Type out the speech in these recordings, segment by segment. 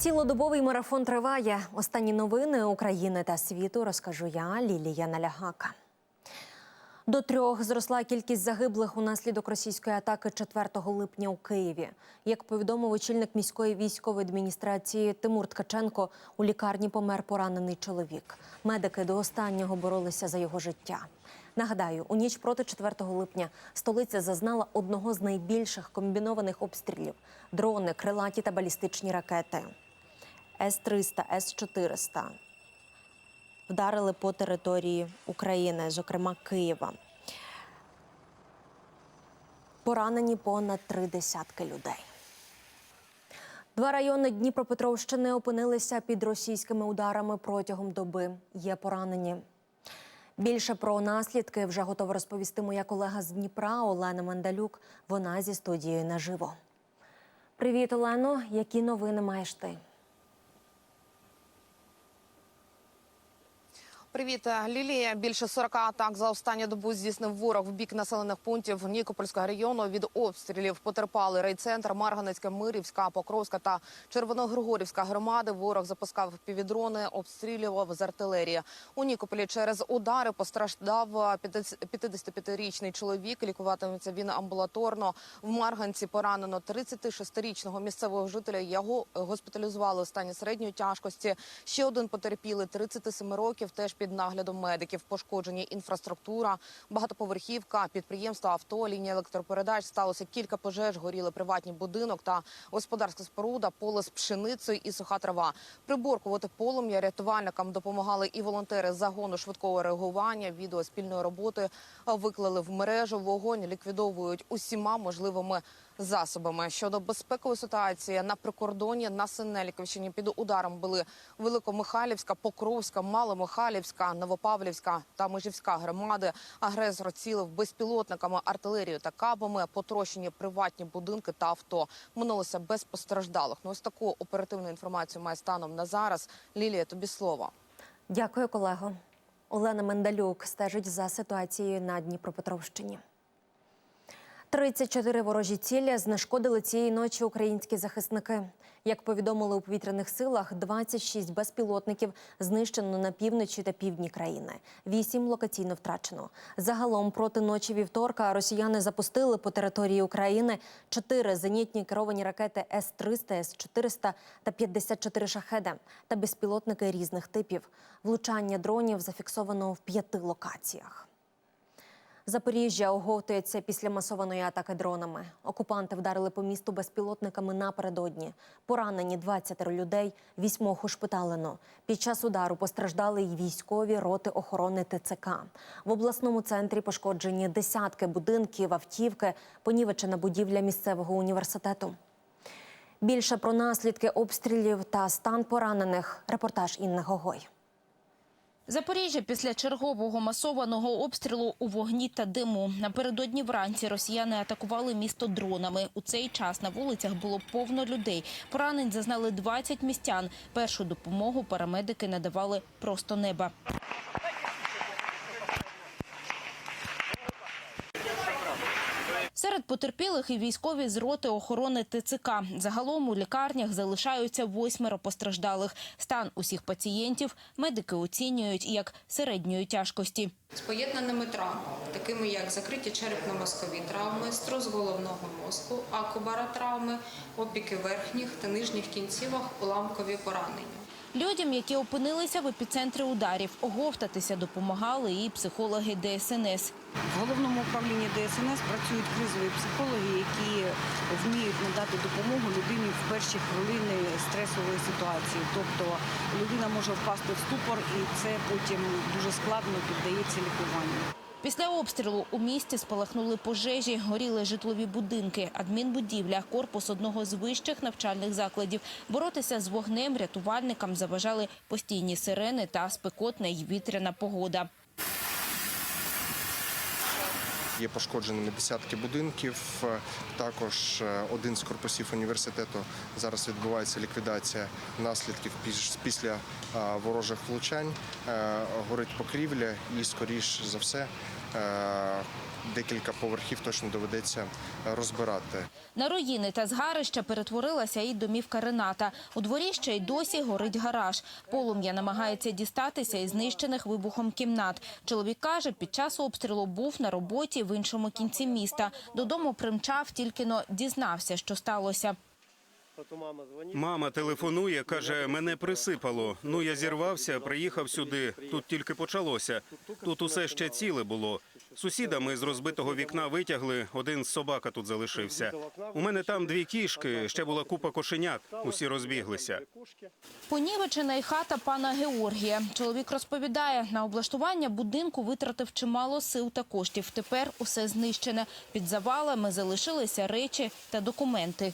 Цілодобовий марафон триває. Останні новини України та світу розкажу я, Лілія Налягака. До трьох зросла кількість загиблих унаслідок російської атаки 4 липня у Києві. Як повідомив очільник міської військової адміністрації Тимур Ткаченко, у лікарні помер поранений чоловік. Медики до останнього боролися за його життя. Нагадаю, у ніч проти 4 липня столиця зазнала одного з найбільших комбінованих обстрілів: дрони, крилаті та балістичні ракети. С-300, С-400 вдарили по території України, зокрема Києва. Поранені понад три десятки людей. Два райони Дніпропетровщини опинилися під російськими ударами протягом доби. Є поранені. Більше про наслідки вже готова розповісти моя колега з Дніпра Олена Мандалюк. Вона зі студією наживо. Привіт, Олено. Які новини маєш ти? Привіт, Лілія. Більше 40 атак за останню добу здійснив ворог в бік населених пунктів Нікопольського району. Від обстрілів потерпали райцентр, Марганецька, Мирівська, Покровська та Червоногригорівська громади. Ворог запускав півдрони, обстрілював з артилерії. У Нікополі через удари постраждав 55-річний чоловік. Лікуватиметься він амбулаторно. В Марганці поранено 36-річного місцевого жителя. Його госпіталізували у стані середньої тяжкості. Ще один потерпілий 37 років. Теж під наглядом медиків пошкоджені інфраструктура, багатоповерхівка, підприємства, авто, лінія електропередач. Сталося кілька пожеж, горіли приватні будинок та господарська споруда, поле з пшеницею і суха трава. Приборкувати полум'я рятувальникам допомагали і волонтери загону швидкого реагування. Відео спільної роботи виклали в мережу. Вогонь ліквідовують усіма можливими засобами. Щодо безпекової ситуації на прикордоні на Синельковщині під ударом були Великомихайлівська, Покровська, Маломихайлівська, Новопавлівська та Межівська громади. Агресор цілив безпілотниками, артилерією та кабами, потрощені приватні будинки та авто. Минулося без постраждалих. Ну ось таку оперативну інформацію має станом на зараз. Лілія, тобі слово. Дякую, колего. Олена Мендалюк стежить за ситуацією на Дніпропетровщині. 34 ворожі цілі знешкодили цієї ночі українські захисники. Як повідомили у повітряних силах, 26 безпілотників знищено на півночі та півдні країни. Вісім локаційно втрачено. Загалом проти ночі вівторка росіяни запустили по території України чотири зенітні керовані ракети С-300, С-400 та 54 шахеди та безпілотники різних типів. Влучання дронів зафіксовано в п'яти локаціях. Запоріжжя оговтується після масованої атаки дронами. Окупанти вдарили по місту безпілотниками напередодні. Поранені 20 людей, вісьмох ушпиталено. Під час удару постраждали й військові роти охорони ТЦК. В обласному центрі пошкоджені десятки будинків, автівки, понівечена будівля місцевого університету. Більше про наслідки обстрілів та стан поранених. Репортаж Інни Гогой. Запоріжжя після чергового масованого обстрілу у вогні та диму. Напередодні вранці росіяни атакували місто дронами. У цей час на вулицях було повно людей. Поранень зазнали 20 містян. Першу допомогу парамедики надавали просто неба. Потерпілих і військові з роти охорони ТЦК. Загалом у лікарнях залишаються восьмеро постраждалих. Стан усіх пацієнтів медики оцінюють як середньої тяжкості. з поєднаними травмами, такими як закриті черепно-мозкові травми, струс головного мозку, акубаротравми, опіки верхніх та нижніх кінцівок, уламкові поранення. Людям, які опинилися в епіцентрі ударів, оговтатися допомагали і психологи ДСНС. В головному управлінні ДСНС працюють кризові психологи, які вміють надати допомогу людині в перші хвилини стресової ситуації. Тобто людина може впасти в ступор, і це потім дуже складно піддається лікуванню. Після обстрілу у місті спалахнули пожежі, горіли житлові будинки, адмінбудівля, корпус одного з вищих навчальних закладів. Боротися з вогнем рятувальникам заважали постійні сирени та спекотна й вітряна погода. Є пошкодженими десятки будинків. Також е, один з корпусів університету зараз відбувається ліквідація наслідків піс- після ворожих влучань. Е, Горить покрівля і, скоріш за все, е, декілька поверхів точно доведеться розбирати. На руїни та згарища перетворилася і домівка Рената. У дворі ще й досі горить гараж. Полум'я намагається дістатися із знищених вибухом кімнат. Чоловік каже, під час обстрілу був на роботі в іншому кінці міста. Додому примчав, тільки но дізнався, що сталося. Мама телефонує, каже, мене присипало. Ну я зірвався, приїхав сюди. Тут тільки почалося. Тут усе ще ціле було. Сусіда ми з розбитого вікна витягли. Один собака тут залишився. У мене там дві кішки, ще була купа кошенят. Усі розбіглися. Понівечена й хата пана Георгія. Чоловік розповідає, на облаштування будинку витратив чимало сил та коштів. Тепер усе знищене. Під завалами залишилися речі та документи.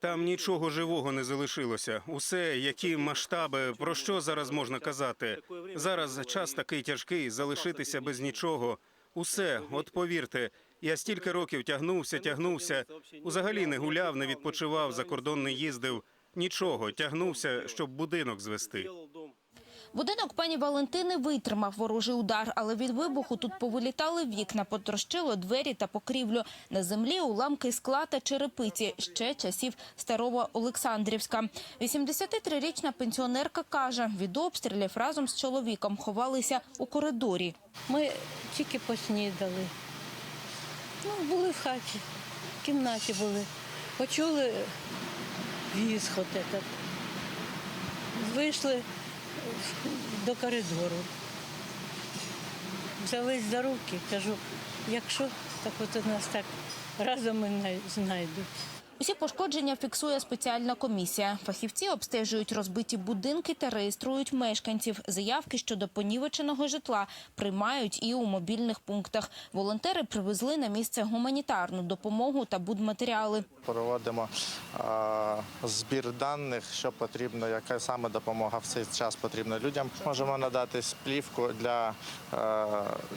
Там нічого живого не залишилося. Усе, які масштаби, про що зараз можна казати? Зараз час такий тяжкий, залишитися без нічого. Усе, от повірте, я стільки років тягнувся, тягнувся. Взагалі не гуляв, не відпочивав, за кордон не їздив. Нічого, тягнувся, щоб будинок звести. Будинок пані Валентини витримав ворожий удар, але від вибуху тут повилітали вікна, потрощило двері та покрівлю. На землі уламки скла та черепиці ще часів старого Олександрівська. 83-річна пенсіонерка каже, від обстрілів разом з чоловіком ховалися у коридорі. Ми тільки поснідали. Ну, були в хаті, в кімнаті були. Почули вісхот этот. Вийшли до коридору. Взялись за руки, кажу, якщо так от нас так разом і знайдуть. Усі пошкодження фіксує спеціальна комісія. Фахівці обстежують розбиті будинки та реєструють мешканців. Заявки щодо понівеченого житла приймають і у мобільних пунктах. Волонтери привезли на місце гуманітарну допомогу та будматеріали. Проводимо е, збір даних, що потрібно, яка саме допомога в цей час потрібна людям. Можемо надати сплівку для,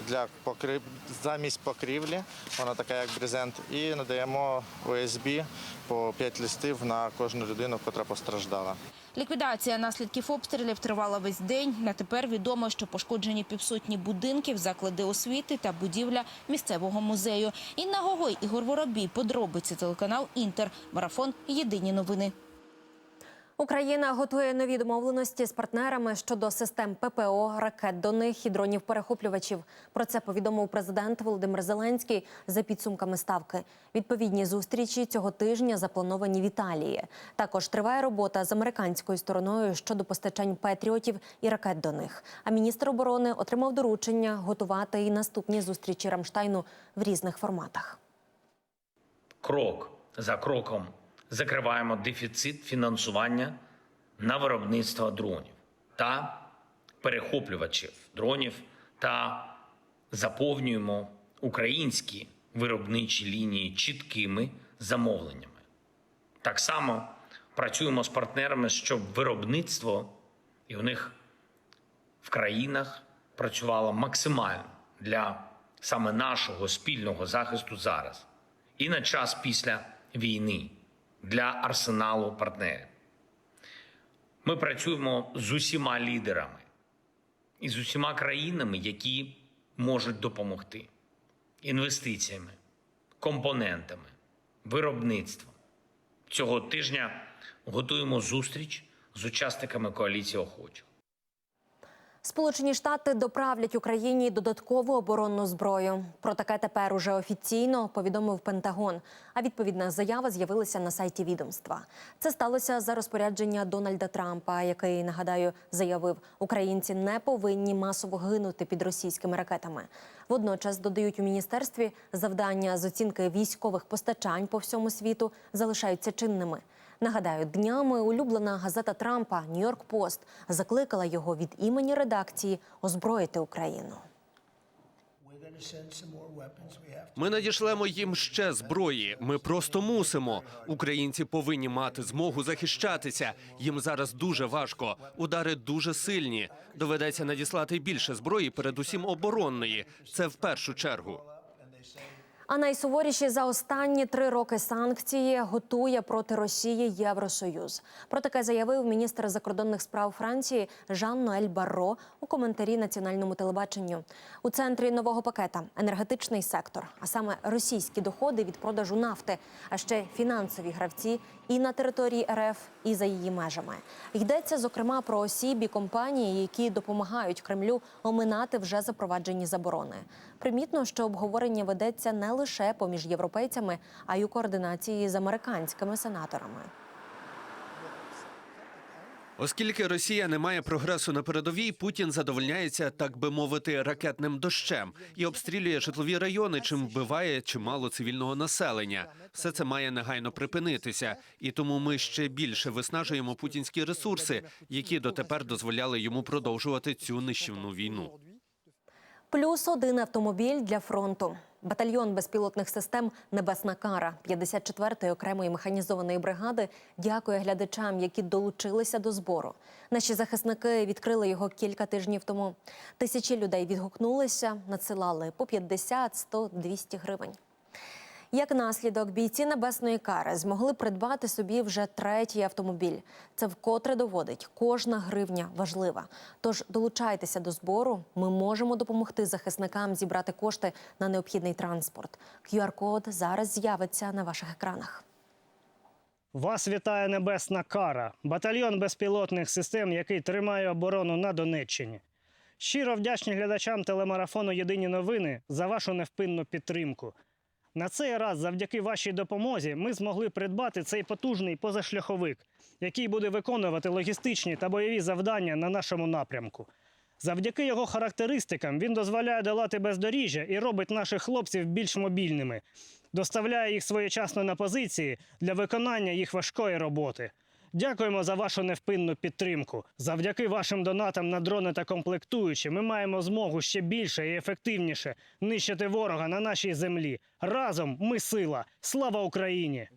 для покрив... замість покрівлі, вона така як брезент, і надаємо ОСБ по 5 листів на кожну людину, яка постраждала. Ліквідація наслідків обстрілів тривала весь день. На тепер відомо, що пошкоджені півсотні будинків, заклади освіти та будівля місцевого музею. Інна Гогой, Ігор Воробій. Подробиці телеканал Інтер. Марафон. Єдині новини. Україна готує нові домовленості з партнерами щодо систем ППО, ракет до них і дронів перехоплювачів. Про це повідомив президент Володимир Зеленський за підсумками ставки. Відповідні зустрічі цього тижня заплановані в Італії. Також триває робота з американською стороною щодо постачань патріотів і ракет до них. А міністр оборони отримав доручення готувати і наступні зустрічі Рамштайну в різних форматах. крок за кроком закриваємо дефіцит фінансування на виробництво дронів та перехоплювачів дронів та заповнюємо українські виробничі лінії чіткими замовленнями. Так само працюємо з партнерами, щоб виробництво і у них в країнах працювало максимально для саме нашого спільного захисту зараз і на час після війни для арсеналу партнерів. Ми працюємо з усіма лідерами і з усіма країнами, які можуть допомогти інвестиціями, компонентами, виробництвом. Цього тижня готуємо зустріч з учасниками коаліції охочих. Сполучені Штати доправлять Україні додаткову оборонну зброю. Про таке тепер уже офіційно повідомив Пентагон. А відповідна заява з'явилася на сайті відомства. Це сталося за розпорядження Дональда Трампа, який нагадаю заявив, українці не повинні масово гинути під російськими ракетами. Водночас додають у міністерстві завдання з оцінки військових постачань по всьому світу залишаються чинними. Нагадаю, днями улюблена газета Трампа Нью-Йорк Пост закликала його від імені редакції озброїти Україну. Ми надішлемо їм ще зброї. Ми просто мусимо. Українці повинні мати змогу захищатися. Їм зараз дуже важко. Удари дуже сильні. Доведеться надіслати більше зброї, передусім оборонної. Це в першу чергу. А найсуворіші за останні три роки санкції готує проти Росії Євросоюз. Про таке заявив міністр закордонних справ Франції Жан-Ноель Барро у коментарі національному телебаченню. У центрі нового пакета енергетичний сектор, а саме російські доходи від продажу нафти, а ще фінансові гравці і на території РФ, і за її межами. Йдеться зокрема про осіб і компанії, які допомагають Кремлю оминати вже запроваджені заборони. Примітно, що обговорення ведеться не лише поміж європейцями, а й у координації з американськими сенаторами. Оскільки Росія не має прогресу на передовій, Путін задовольняється, так би мовити, ракетним дощем і обстрілює житлові райони, чим вбиває чимало цивільного населення. Все це має негайно припинитися, і тому ми ще більше виснажуємо путінські ресурси, які дотепер дозволяли йому продовжувати цю нищівну війну. Плюс один автомобіль для фронту. Батальйон безпілотних систем Небесна кара 54-ї окремої механізованої бригади дякує глядачам, які долучилися до збору. Наші захисники відкрили його кілька тижнів тому. Тисячі людей відгукнулися, надсилали по 50, 100, 200 гривень. Як наслідок, бійці небесної кари змогли придбати собі вже третій автомобіль. Це вкотре доводить, кожна гривня важлива. Тож долучайтеся до збору. Ми можемо допомогти захисникам зібрати кошти на необхідний транспорт. QR-код зараз з'явиться на ваших екранах. Вас вітає небесна кара, батальйон безпілотних систем, який тримає оборону на Донеччині. Щиро вдячні глядачам телемарафону Єдині новини за вашу невпинну підтримку. На цей раз, завдяки вашій допомозі, ми змогли придбати цей потужний позашляховик, який буде виконувати логістичні та бойові завдання на нашому напрямку. Завдяки його характеристикам він дозволяє долати бездоріжжя і робить наших хлопців більш мобільними, доставляє їх своєчасно на позиції для виконання їх важкої роботи. Дякуємо за вашу невпинну підтримку. Завдяки вашим донатам на дрони та комплектуючі ми маємо змогу ще більше і ефективніше нищити ворога на нашій землі. Разом ми сила. Слава Україні!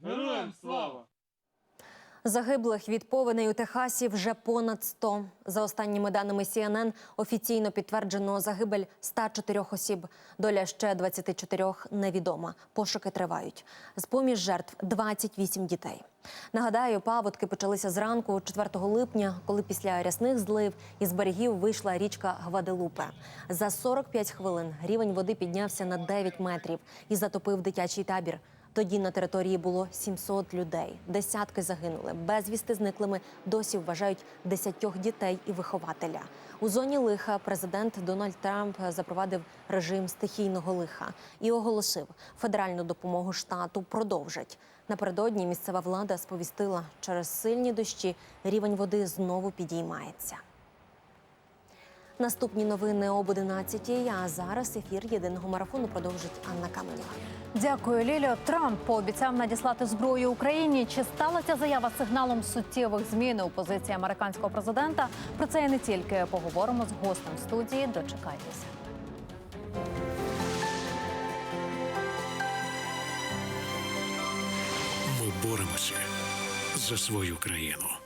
Загиблих від повеней у Техасі вже понад 100. За останніми даними CNN, офіційно підтверджено загибель 104 осіб. Доля ще 24 невідома. Пошуки тривають. З поміж жертв 28 дітей. Нагадаю, паводки почалися зранку 4 липня, коли після рясних злив із берегів вийшла річка Гваделупе. За 45 хвилин рівень води піднявся на 9 метрів і затопив дитячий табір. Тоді на території було 700 людей. Десятки загинули. Безвісти зниклими досі вважають десятьох дітей і вихователя. У зоні лиха президент Дональд Трамп запровадив режим стихійного лиха і оголосив, федеральну допомогу штату продовжать. Напередодні місцева влада сповістила, через сильні дощі рівень води знову підіймається. Наступні новини об 11 А зараз ефір єдиного марафону продовжить Анна Каменєва. Дякую, Ліліо. Трамп пообіцяв надіслати зброю Україні. Чи стала ця заява сигналом суттєвих змін у позиції американського президента? Про це і не тільки поговоримо з гостем студії. Дочекайтеся. Ми боремося за свою країну.